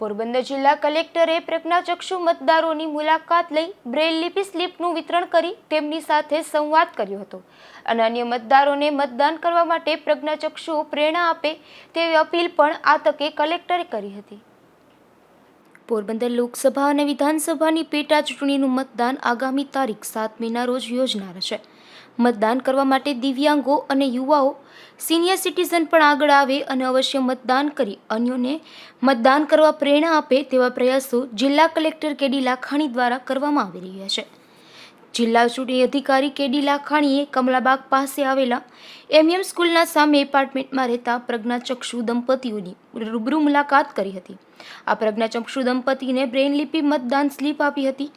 પોરબંદર જિલ્લા કલેક્ટરે પ્રજ્ઞાચક્ષુ મતદારોની મુલાકાત લઈ બ્રેલ લિપિ સ્લીપનું વિતરણ કરી તેમની સાથે સંવાદ કર્યો હતો. અને અન્ય મતદારોને મતદાન કરવા માટે પ્રજ્ઞાચક્ષુઓ પ્રેરણા આપે તેવી અપીલ પણ આ તકે કલેક્ટરે કરી હતી. પોરબંદર લોકસભા અને વિધાનસભાની પેટા ચૂંટણીનું મતદાન આગામી તારીખ સાત મેના રોજ યોજનાર છે. મતદાન કરવા માટે દિવ્યાંગો અને યુવાઓ સિનિયર સિટીઝન પણ આગળ આવે અને અવશ્ય મતદાન કરી અન્યોને મતદાન કરવા પ્રેરણા આપે તેવા પ્રયાસો જિલ્લા કલેક્ટર કેડી લાખાણી દ્વારા કરવામાં આવી રહ્યા છે. જિલ્લા ચૂંટણી અધિકારી કેડી લાખાણીએ કમલાબાગ પાસે આવેલા એમએમ સ્કૂલના સામે એપાર્ટમેન્ટમાં રહેતા પ્રજ્ઞાચક્ષુ દંપતીઓની રૂબરૂ મુલાકાત કરી હતી. આ પ્રજ્ઞાચક્ષુ દંપતીને બ્રેન લિપિ મતદાન સ્લીપ આપી હતી.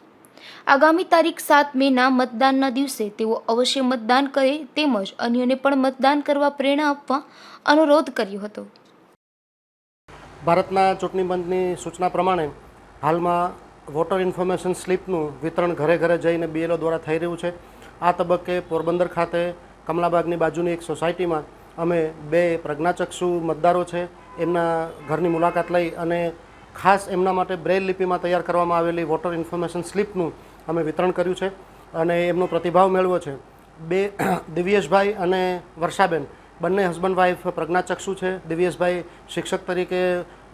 આગામી તારીખ સાત મેના મતદાનના દિવસે તેઓ અવશ્ય મતદાન કરે તેમજ અન્યોને પણ મતદાન કરવા પ્રેરણા આપવા અનુરોધ કર્યો હતો. ભારતના ચૂંટણી પંચની સૂચના પ્રમાણે હાલમાં વોટર ઇન્ફોર્મેશન સ્લીપનું વિતરણ ઘરે ઘરે જઈને બીએલઓ દ્વારા થઈ રહ્યું છે. આ તબક્કે પોરબંદર ખાતે કમલાબાગની બાજુની એક સોસાયટીમાં અમે બે પ્રજ્ઞાચક્ષુ મતદારો છે. એમના ઘરની મુલાકાત લઈ અને ખાસ એમના માટે બ્રેલ લિપિમાં તૈયાર કરવામાં આવેલી વોટર ઇન્ફોર્મેશન સ્લીપનું અમે વિતરણ કર્યું છે અને એમનો પ્રતિભાવ મેળવ્યો છે. બે, દિવ્યેશભાઈ અને વર્ષાબેન બંને હસબન્ડ વાઈફ પ્રજ્ઞાચક્ષુ છે, દિવ્યેશભાઈ શિક્ષક તરીકે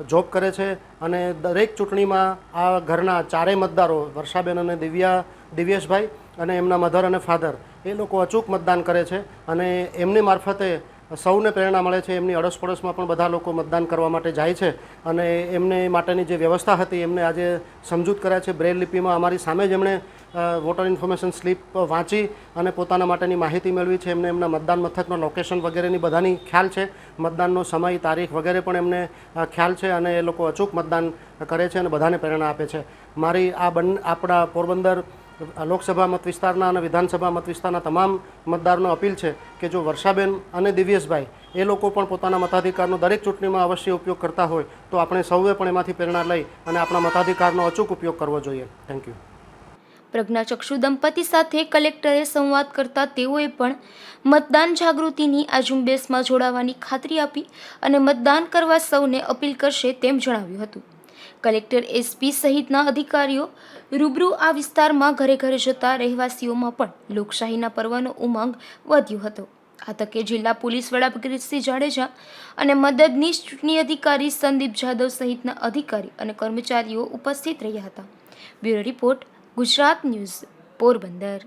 જોબ કરે છે અને દરેક ચૂંટણીમાં આ ઘરના ચારેય મતદારો, વર્ષાબેન અને દિવ્યા, દિવ્યેશભાઈ અને એમના મધર અને ફાધર એ લોકો અચૂક મતદાન કરે છે અને એમની મારફતે સૌને પ્રેરણા મળે છે, એમની અડોસપડોશમાં પણ બધા લોકો મતદાન કરવા માટે જાય છે અને એમને માટેની જે વ્યવસ્થા હતી, એમને આજે સમજૂત કર્યા છે. બ્રેલ લિપિમાં અમારી સામે જ એમણે વોટર ઇન્ફોર્મેશન સ્લીપ વાંચી અને પોતાના માટેની માહિતી મેળવી છે. એમને એમના મતદાન મથકનો લોકેશન વગેરેની બધાની ખ્યાલ છે. મતદાનનો સમય, તારીખ વગેરે પણ એમને ખ્યાલ છે અને એ લોકો અચૂક મતદાન કરે છે અને બધાને પ્રેરણા આપે છે. મારી આ બંને, આપણા પોરબંદર લોકસભા મત વિસ્તારના અને વિધાનસભા મત વિસ્તારના તમામ મતદારોને અપીલ છે કે જો વર્ષાબેન અને દિવ્યેશભાઈ એ લોકો પણ પોતાના મતાધિકારનો દરેક ચૂંટણીમાં અવશ્ય ઉપયોગ કરતા હોય, તો આપણે સૌએ પણ એમાંથી પ્રેરણા લઈ અને આપણા મતાધિકારનો અચૂક ઉપયોગ કરવો જોઈએ. થેન્ક યુ પ્રજ્ઞાચક્ષુ દંપતી સાથે કલેક્ટરે સંવાદ કરતા તેઓએ પણ મતદાન જાગૃતિની આ ઝુંબેશમાં જોડાવાની ખાતરી આપી અને મતદાન કરવા સૌને અપીલ કરશે તેમ જણાવ્યું હતું. કલેક્ટર એસપી સહિતના અધિકારીઓ રૂબરૂ આ વિસ્તારમાં ઘરે ઘરે જતા રહેવાસીઓમાં પણ લોકશાહીના પર્વનો ઉમંગ વધ્યો હતો. આ તકે જિલ્લા પોલીસ વડા ભગતસિંહ જાડેજા અને મદદનીશ ચૂંટણી અધિકારી સંદીપ જાદવ સહિતના અધિકારી અને કર્મચારીઓ ઉપસ્થિત રહ્યા હતા. Bureau report Gujarat news Porbandar.